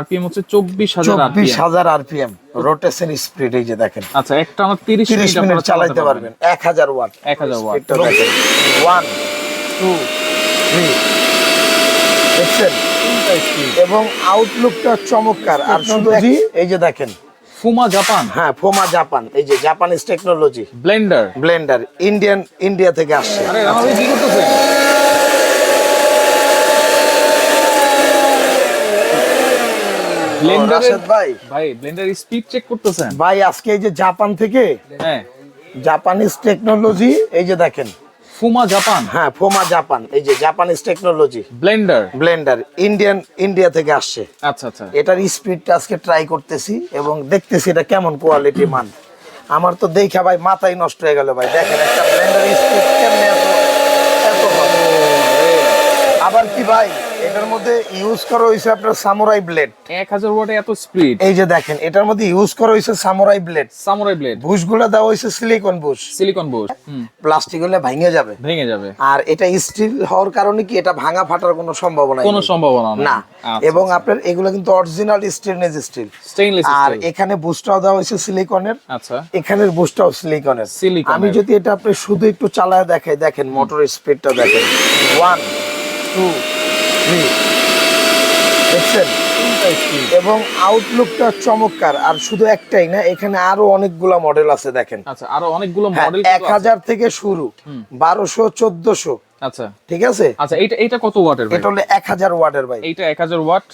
RPM হচ্ছে চব্বিশ হাজার চব্বিশ আরপিএম রোটেশন স্পিড এই যে দেখেন। আচ্ছা একটা আমার তিরিশ তিরিশ মিনিট মিনিট আপনারা চালাইতে পারবেন। এক হাজার ওয়াট। 1000 watt। স্পিডটা দেখেন। ওয়ান টু থ্রি দেখছেন? এবং আউটলুকটা চমৎকার। আর শুধু এই যে দেখেন। ফুমা জাপান হ্যাঁ ফোমা জাপান এই যে Japanese technology blender blender Indian India থেকে আসছে। আরে ভাই কি করতেছে? ব্লেন্ডার ভাই। ভাই ব্লেন্ডার স্পিড চেক করতেছেন? ভাই আজকে এই যে জাপান থেকে হ্যাঁ। জাপানিজ টেকনোলজি এই যে দেখেন। ফুমা জাপান হ্যাঁ ফোমা জাপান এই যে Japanese technology blender blender Indian India থেকে আসছে। আচ্ছা আচ্ছা। এটার স্পিডটা আজকে ট্রাই করতেছি এবং দেখতেছি এটা কেমন কোয়ালিটি মান। আমার তো দেখা ভাই মাথাই নষ্ট হয়ে গেল ভাই। দেখেন একটা ব্লেন্ডার স্পিড কেমনে এত এত আবার কি ভাই? এটার মধ্যে ইউজ করা হয়েছে আপনার সামুরাই ব্লেড এক হাজার ওয়াটে এত স্পিড এই যে দেখেন এটার মধ্যে ইউজ করা হয়েছে সামুরাই ব্লেড সামুরাই ব্লেড বুশগুলো দেওয়া হয়েছে সিলিকন বুশ সিলিকন হুম। প্লাস্টিক হলে ভেঙে যাবে। ভেঙে যাবে। আর এটা স্টিল হওয়ার কারণে কি এটা ভাঙা ফাটার কোনো সম্ভাবনা কোনো সম্ভাবনা না। আচ্ছা, এবং আপনার এগুলো কিন্তু অরিজিনাল স্টেনলেস স্টিল স্টেইনলেস আর এখানে বুস্টটাও দেওয়া হয়েছে সিলিকনের আচ্ছা। এখানের বুস্টটাও সিলিকনের সিলিকনের। আমি যদি এটা আপনি শুধু একটু চালায় দেখাই দেখেন মোটর স্পিডটা দেখেন। ওয়ান টু থ্রি দেখছেন এবং আউটলুকটা চমৎকার আর শুধু একটাই না এখানে আরও অনেকগুলা মডেল আছে দেখেন। আচ্ছা আরও অনেকগুলো হ্যাঁ মডেল এক হাজার থেকে শুরু বারোশো চোদ্দশো। আচ্ছা। ঠিক আছে? আচ্ছা এইটা এইটা কত ওয়াটের এটা হলো ওয়াটের ভাই। ওয়াট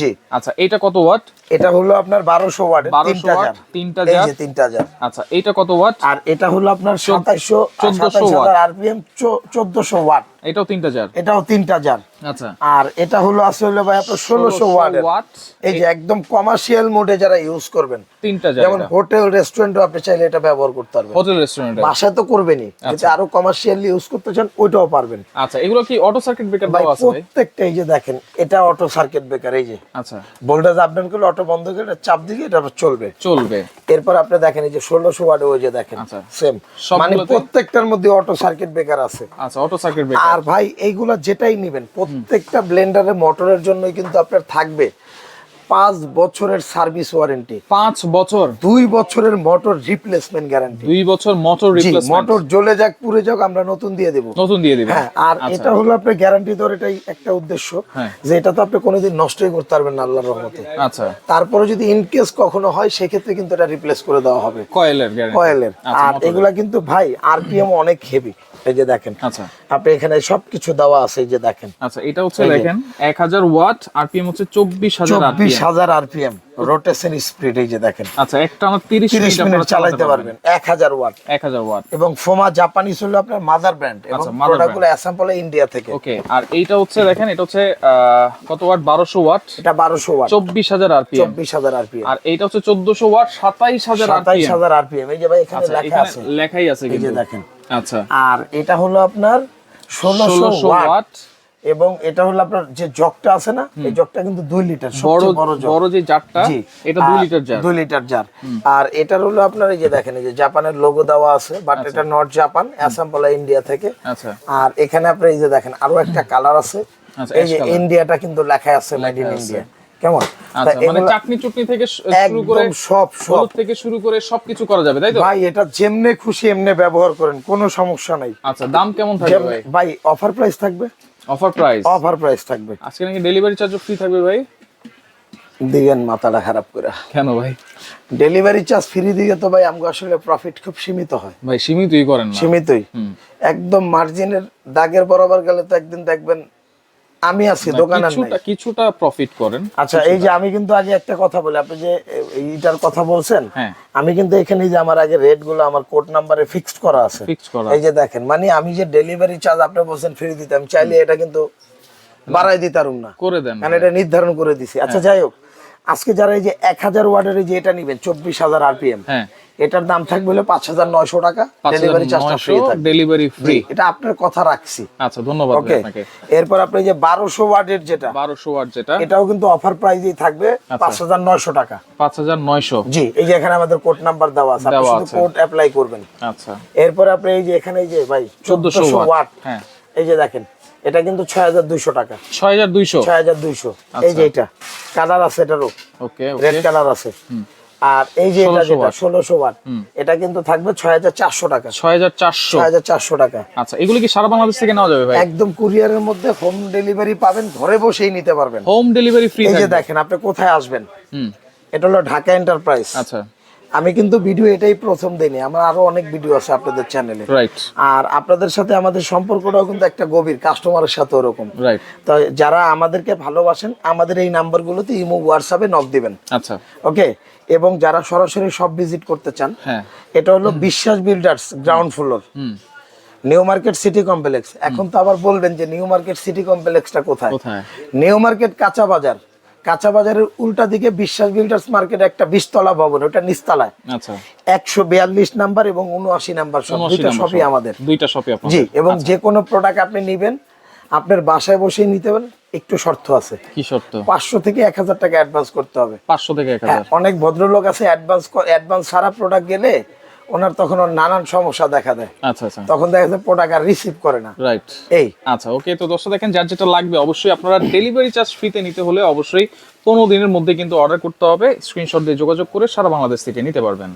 জি। আচ্ছা কত ওয়াট? এটা হলো আপনার বারোশো ওয়াটের 1200 তিনটা ওয়াট, জার তিনটা এই জার। যে তিনটা জার আচ্ছা এইটা কত ওয়াট? আর এটা হলো আপনার সাতাইশো 1400 সাতাইশ আরপিএম চোদ্দশো ওয়াট। এটাও আচ্ছা। আর এটা হলো আসলে ভাই আপনার ওয়াট। এই যে একদম কমার্শিয়াল মোডে যারা ইউজ করবেন তিনটা যেমন হোটেল রেস্টুরেন্টও আপনি চাইলে এটা ব্যবহার করতে পারবেন। হোটেল রেস্টুরেন্টে বাসায় তো করবেনই যদি আরও কমার্শিয়ালি ইউজ করতে চান ওইটাও পারবেন। আচ্ছা এগুলো কি অটো সার্কিট ব্রেকার ভাই দেওয়া আছে প্রত্যেকটা এই যে দেখেন এটা অটো সার্কিট ব্রেকার এই যে। আচ্ছা। ভোল্টেজ আপ ডাউন করলে অটো বন্ধ করে চাপ দিকে এটা চলবে। চলবে। এরপর আপনি দেখেন এই যে ষোলোশো ওয়াটে ওই যে দেখেন আচ্ছা। সেম মানে প্রত্যেকটার মধ্যে অটো সার্কিট ব্রেকার আছে। আচ্ছা অটো সার্কিট ব্রেকার আর ভাই এইগুলা যেটাই নিবেন প্রত্যেকটা ব্লেন্ডারের মোটরের জন্যই কিন্তু আপনার থাকবে পাঁচ বছরের সার্ভিস ওয়ারেন্টি। পাঁচ বছর। দুই বছরের মোটর রিপ্লেসমেন্ট গ্যারান্টি। দুই বছর মোটর মোটর জ্বলে যাক পুড়ে যাক আমরা নতুন দিয়ে দেবো। নতুন দিয়ে দিবেন হ্যাঁ আর আচ্ছা। এটা হলো আপনার গ্যারান্টি দেওয়ার এটাই একটা উদ্দেশ্য হ্যাঁ। যে এটা তো আপনি কোনোদিন নষ্টই করতে পারবেন না আল্লাহর রহমতে। আচ্ছা। তারপরে যদি ইন কেস কখনো হয় সেক্ষেত্রে কিন্তু এটা রিপ্লেস করে দেওয়া হবে। কয়েলের গ্যারান্টি কয়েলের। আচ্ছা আর এগুলা কিন্তু ভাই আরপিএম অনেক হেভি এই যে দেখেন আচ্ছা। আপনি এখানে সবকিছু দেওয়া আছে এই যে দেখেন। আচ্ছা এটা হচ্ছে দেখেন এক হাজার ওয়াট আরপিএম হচ্ছে চব্বিশ হাজার চব্বিশ RPM হাজার আরপিএম রোটেশন স্পিড এই যে দেখেন। আচ্ছা একটা আমার তিরিশ তিরিশ মিনিট মিনিট আপনারা চালাইতে পারবেন। এক হাজার ওয়াট। এক হাজার ওয়াট। এবং ফোমা জাপানিজ হলো আপনার মাদার ব্র্যান্ড এবং আচ্ছা, mother প্রোডাক্ট অ্যাসাম্পল ইন্ডিয়া থেকে। ওকে আর এইটা হচ্ছে দেখেন এটা হচ্ছে কত ওয়াট? বারোশো ওয়াট। এটা বারোশো ওয়াট। চব্বিশ হাজার আরপিএম। চব্বিশ হাজার আরপিএম। আর এইটা হচ্ছে চোদ্দশো ওয়াট সাতাইশ হাজার সাতাইশ আরপিএম। হাজার আরপিএম। এই যে ভাই এখানে আচ্ছা লেখা আছে। লেখাই আছে এই যে দেখেন। আচ্ছা। আর এটা হলো আপনার ষোলোশো ওয়াট। এবং এটা হলো আপনার যে জগটা আছে না এই জগটা কিন্তু দুই লিটার বড় বড় যে জারটা এটা দুই লিটার জার। দুই লিটার জার। আর এটার হলো আপনার এই যে দেখেন এই যে জাপানের লোগো দেওয়া আছে বাট এটা নর্থ জাপান অ্যাসাম্পলা ইন্ডিয়া থেকে। আচ্ছা। আর এখানে আপনার এই যে দেখেন আরও একটা কালার আছে। আচ্ছা, এই যে ইন্ডিয়াটা কিন্তু লেখা আছে মেড ইন ইন্ডিয়া কেমন? আচ্ছা মানে চাটনি চুটনি থেকে শুরু করে সব সব। থেকে শুরু করে সবকিছু করা যাবে তাই তো? ভাই এটা যেমনে খুশি এমনে ব্যবহার করেন কোনো সমস্যা নাই। আচ্ছা দাম কেমন থাকবে ভাই? ভাই অফার প্রাইস থাকবে? অফার প্রাইস অফার প্রাইস থাকবে। আজকে নাকি ডেলিভারি চার্জও ফ্রি থাকবে ভাই? দিবেন মাথাটা খারাপ করে। কেন ভাই? ডেলিভারি চার্জ ফ্রি দিকে তো ভাই আমাকে আসলে প্রফিট খুব সীমিত হয়। ভাই সীমিতই করেন সীমিতই। একদম মার্জিনের দাগের বরাবর গেলে তো একদিন দেখবেন আমি আছি দোকানে কিছুটা কিছুটা প্রফিট করেন আচ্ছা এই যে আমি কিন্তু আগে একটা কথা বলি আপনি যে এইটার কথা বলছেন হ্যাঁ। আমি কিন্তু এখানে যে আমার আগে রেটগুলো আমার কোড নাম্বারে ফিক্সড করা আছে। ফিক্স করা এই যে দেখেন মানে আমি যে ডেলিভারি চার্জ আপনি বলছেন ফ্রি দিতে আমি চাইলে এটা কিন্তু বাড়াই দিতারুম না। করে দেন কারণ এটা নির্ধারণ করে দিছি। আচ্ছা যাই হোক আজকে যারা এই যে এক হাজার ওয়ার্ডের এই যে এটা নিবেন চব্বিশ হাজার আরপিএম হ্যাঁ। এটার দাম থাকবে হলো পাঁচ হাজার নয়শো টাকা। ডেলিভারি চার্জটা ফ্রি ডেলিভারি ফ্রি এটা আপনার কথা রাখছি। আচ্ছা ধন্যবাদ ওকে আপনাকে। এরপর আপনি যে বারোশো ওয়ার্ডের যেটা বারোশো ওয়াট যেটা। এটাও কিন্তু অফার প্রাইজেই থাকবে আচ্ছা। পাঁচ হাজার নয়শো টাকা। পাঁচ হাজার নয়শো। জি এই যে এখানে আমাদের কোড নাম্বার দেওয়া আছে আপনি শুধু কোড অ্যাপ্লাই করবেন। আচ্ছা। এরপর আপনি এই যে এখানে এই যে ভাই 1400 চোদ্দশো ওয়াট। ওয়াট হ্যাঁ। এই যে দেখেন এটা কিন্তু ছয় হাজার দুইশো টাকা। ছয় হাজার দুইশো? ছয় হাজার দুইশো এই যে এটা। কালার আছে এটারও। ওকে রেড কালার আছে। আর এই যে এটা যেটা ষোলোশো ওয়াট এটা কিন্তু থাকবে ছয় হাজার চারশো টাকা। ছয় হাজার চারশো। ছয় হাজার চারশো টাকা। আচ্ছা এগুলো কি সারা বাংলাদেশ থেকে নেওয়া যাবে ভাই? একদম কুরিয়ারের মধ্যে হোম ডেলিভারি পাবেন ঘরে বসেই নিতে পারবেন। হোম ডেলিভারি ফ্রি এই যে দেখেন আপনি কোথায় আসবেন? হুম। এটা হলো ঢাকা এন্টারপ্রাইজ। আচ্ছা। আমি কিন্তু ভিডিও এটাই প্রথম দিইনি আমার আরও অনেক ভিডিও আছে আপনাদের চ্যানেলে আর আপনাদের সাথে আমাদের সম্পর্কটাও কিন্তু একটা গভীর কাস্টমারের সাথে ওরকম। তো যারা আমাদেরকে ভালোবাসেন আমাদের এই নাম্বারগুলোতে ইমো হোয়াটসঅ্যাপে নক দিবেন। আচ্ছা। ওকে এবং যারা সরাসরি সব ভিজিট করতে চান হ্যাঁ। এটা হলো বিশ্বাস বিল্ডার্স গ্রাউন্ড ফ্লোর হুম। নিউ মার্কেট সিটি কমপ্লেক্স এখন তো আবার বলবেন যে নিউ মার্কেট সিটি কমপ্লেক্সটা কোথায়? নিউ মার্কেট কাঁচা বাজার। কাঁচা বাজারের উল্টা দিকে বিশ্বাস বিল্ডার্স মার্কেট একটা বিশতলা ভবন ওটা নিচতলায়। আচ্ছা। একশো বিয়াল্লিশ নাম্বার এবং উনআশি নাম্বার সব দুইটা আমাদের। দুইটা শপই জি এবং যে কোনো প্রোডাক্ট আপনি নেবেন আপনার বাসায় বসেই নিতে পারেন একটু শর্ত আছে। কি শর্ত? পাঁচশো থেকে এক হাজার টাকা অ্যাডভান্স করতে হবে। পাঁচশো থেকে এক হ্যাঁ অনেক ভদ্রলোক আছে অ্যাডভান্স অ্যাডভান্স সারা প্রোডাক্ট গেলে ওনার তখন ওর নানান সমস্যা দেখা দেয়। আচ্ছা আচ্ছা। তখন দেখা যায় প্রোডাক্ট আর রিসিভ করে না। রাইট এই। আচ্ছা ওকে তো দর্শক দেখেন যার যেটা লাগবে অবশ্যই আপনারা ডেলিভারি চার্জ ফ্রিতে নিতে হলে অবশ্যই পনেরো দিনের মধ্যে কিন্তু অর্ডার করতে হবে। স্ক্রিনশট দিয়ে যোগাযোগ করে সারা বাংলাদেশ থেকে নিতে পারবেন।